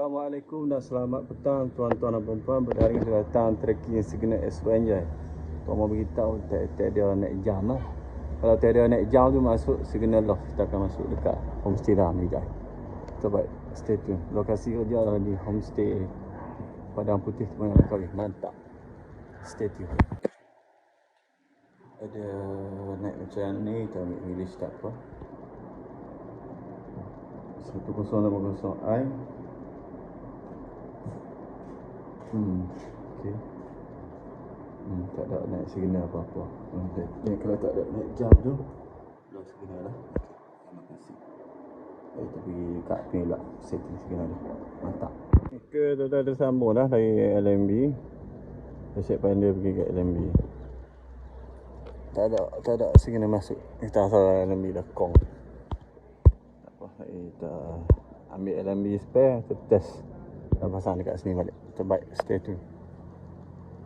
Assalamualaikum dan selamat petang tuan-tuan dan puan-puan. Berhari ini datang trekking segenap S1 je. Tuan mau beritahu tak, tak ada naik jam lah. Kalau tak ada naik jam tu masuk segenap loft Kita akan masuk dekat homestay dah ni So baik stay tune Lokasi kerja adalah di homestay Padang Putih Temangan Langkawi Mantap. Stay tune Ada naik macam ni? Kita ambil English tak apa. 1080i Hmm, okey. Hmm, tak ada naik signal apa-apa. Hmm, okay. Ni kalau tak ada naik jam tu, low signal lah. Okey, terima kasih. Baik, pergi kat ni pula setting signal ni. Mantap. Okey, dah ada sambung dah dari LMB. Dah siap pandai pergi kat LMB. Tak ada, tak ada signal masuk. Kita asal LMB dah kong. Tak apa, kita ambil LMB spare, kita test. Dan pasang dekat sini balik. Terbaik stay tune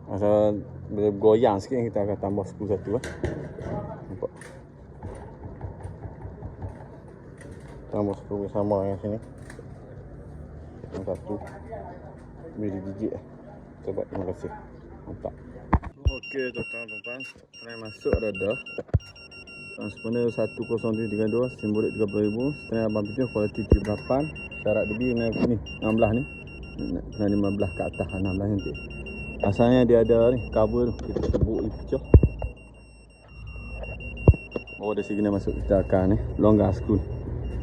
Masa bila goyang sikit kita akan tambah skru satu lah. Nampak? Tambah skru sama yang sini. Yang satu. Bila gigit lah Terbaik terima kasih. Mantap Okey tuan-tuan Try masuk dah dah Transponder 10732 Simbolik 30,000 Setengah abang pintu Kualiti 78 Syarat debi ni 16 ni 15 ke atas 16 nanti. Asalnya dia ada ni cover tu. Kita tebuk ni pecah. Oh ada signal masuk kita akan ni. Longgar skru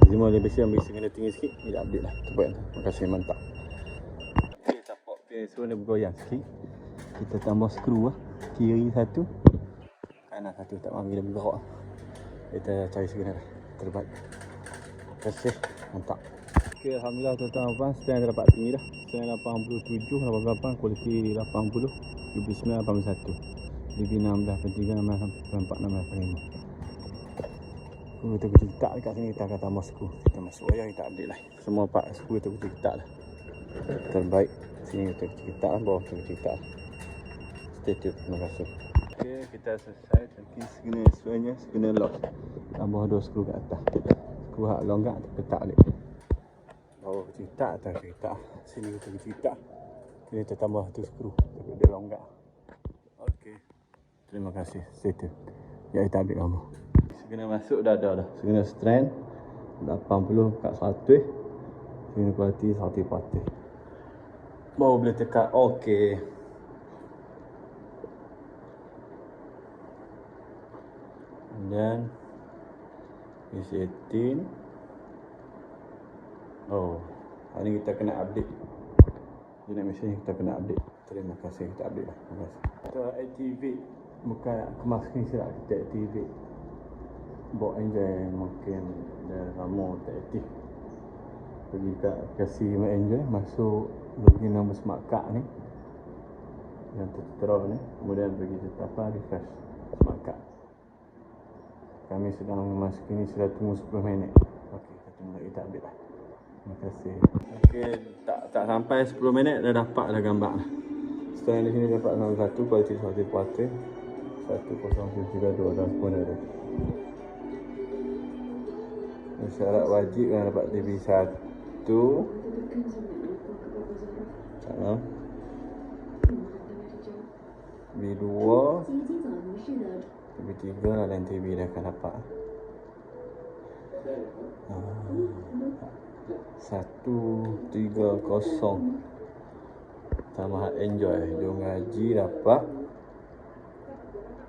Cuma dia biasa ambil signal tinggi sikit Dia update lah. Terbaik lah. Terima kasih mantap. Okay tapak PS ni bergoyang sikit. Kita tambah skru lah. Kiri satu. Kanan satu tak mahu dia bergerak Kita cari lah. Terbaik. Terima kasih. Mantap Okay, Alhamdulillah tuan-tuan dan puan Stand dapat tinggi dah. Stand 87, 88 Kualiti 80 29, 81 DB 16, 3, 16, 4, 16, 5 Kita kucing tak dekat sini Kita akan tambah skru Kita masuk wayar kita update lah. Semua part skru kita kucing tak lah. Terbaik Sini kita kucing tak lah Bawah kita kucing tak lah. Stay tune Terima kasih. Okay, kita selesai. Tengki segena sebenarnya. Segena lock. Tambah dua skru kat atas. Skru hak longgak Kita tak balik bawah cerita atas cerita. Sini kita cerita kita tambah tu skru. Tapi dia longgar okey terima kasih. Tune ya kita ambil kamu segera masuk dah ada dah. Segera strand. 80 kat 100 segera kualiti 100 patih baru boleh tekan okey dan isi 18 Oh, hari ni kita kena update. Jenis mesin ni kita kena update. Terima kasih kita update lah. Terima kasih. Kita activate. Bukan kemas ni silap kita activate. Bawa enjoy mungkin dah lama tak aktif. Pergi kat My Enjoy. Masuk login nombor smart card ni. Yang tertera ni. Kemudian pergi tetapan refresh smart card. Kami sedang memasuki ni sudah tunggu 10 minit. Okey, kita tunggu lagi kita update lah. Terima kasih. Okey, tak tak sampai 10 minit dah dapat dah gambar. Setelah di sini dapat nombor satu kualiti satu kuartir. Satu kosong tiga dua dan pun ada. Syarat wajib yang dapat TV satu. Salam. B2 TV3 lah dan TV dah akan dapat ah. Satu Tiga Kosong. Tambah enjoy. Jom ngaji dapat.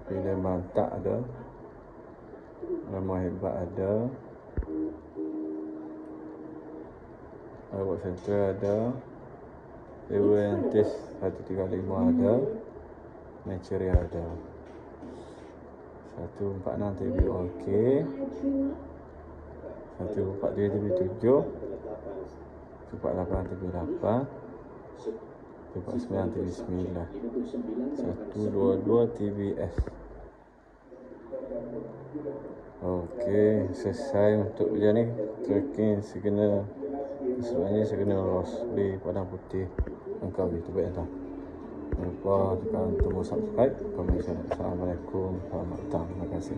Bila mantap ada. Ramah hebat ada. Awak Central ada. Test 135 ada. Material ada. 146 TV ok 143 TV 7 148 TV 8 149 TV 9 122 TV S. Okey, selesai untuk dia ni. Tracking signal Sebenarnya signal loss di Padang Putih. Langkawi tu baik tak Jangan lupa tekan tombol subscribe Komen Assalamualaikum Selamat datang. Terima kasih